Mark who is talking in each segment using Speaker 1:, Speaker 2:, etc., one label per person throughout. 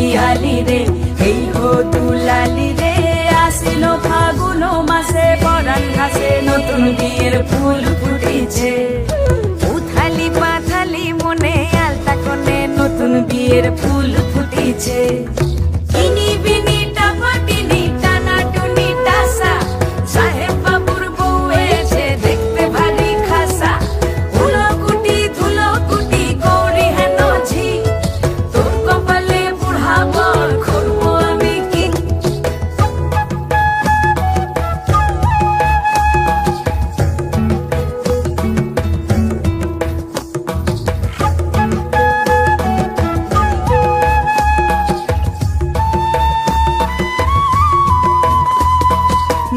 Speaker 1: পিয়ালি রে। এই হো তুলালি রে,
Speaker 2: আসিল ফাগুন মাসে পরাণ ঘাসে নতুন বিয়ের ফুল ফুটিছে।
Speaker 1: উথালি পাথালি মনে আলতা কোণে নতুন বিয়ের ফুল ফুটিছে। ইনি বিনি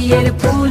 Speaker 1: নতুন বিয়ের ফুল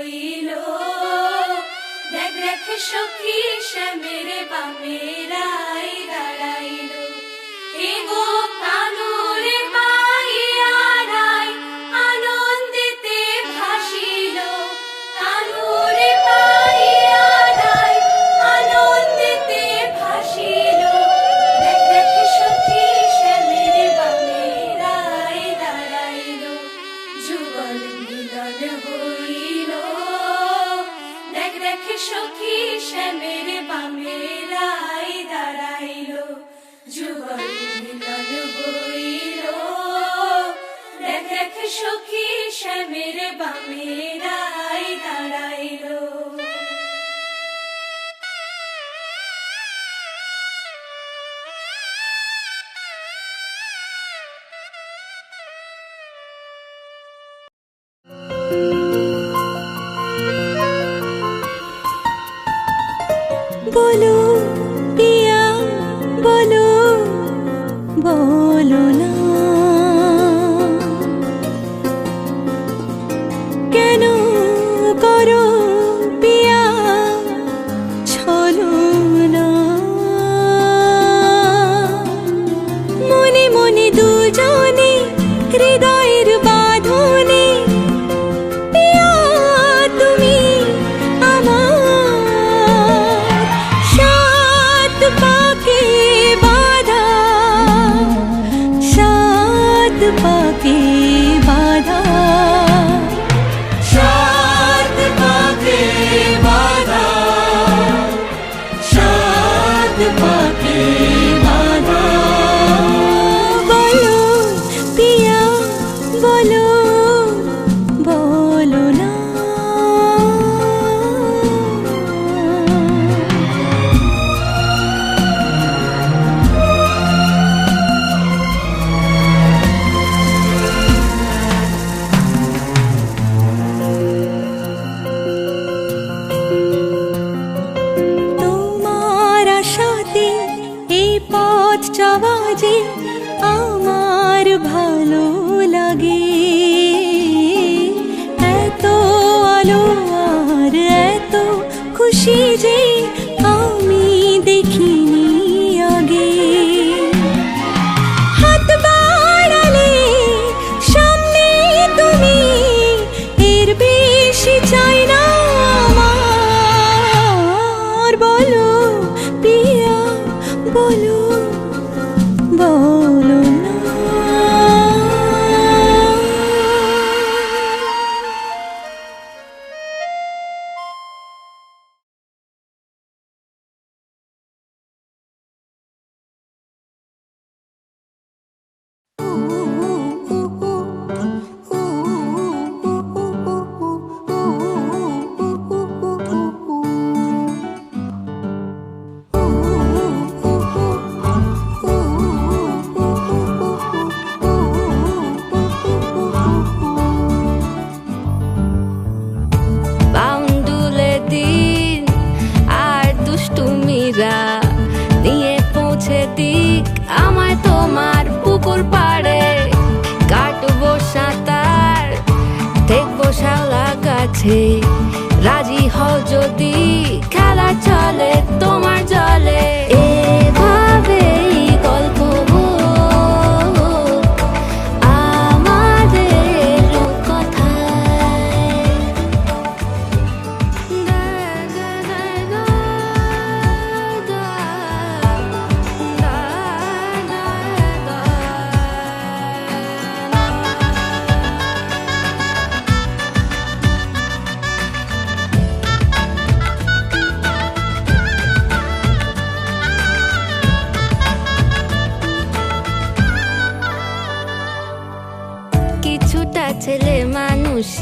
Speaker 1: দেখ সখী বা বামেরাই দাঁড়াইল এগো
Speaker 3: পদ পাকে বাধা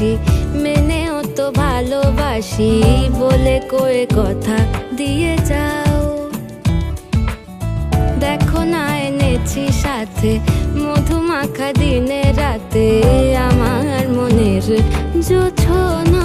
Speaker 1: মানুষই মেনেও তো ভালোবাসি বলে কয়ে কথা দিয়ে যাও। দেখো না এনেছি সাথে মধু মাখা দিনে রাতে, আমার মনের জোছনা।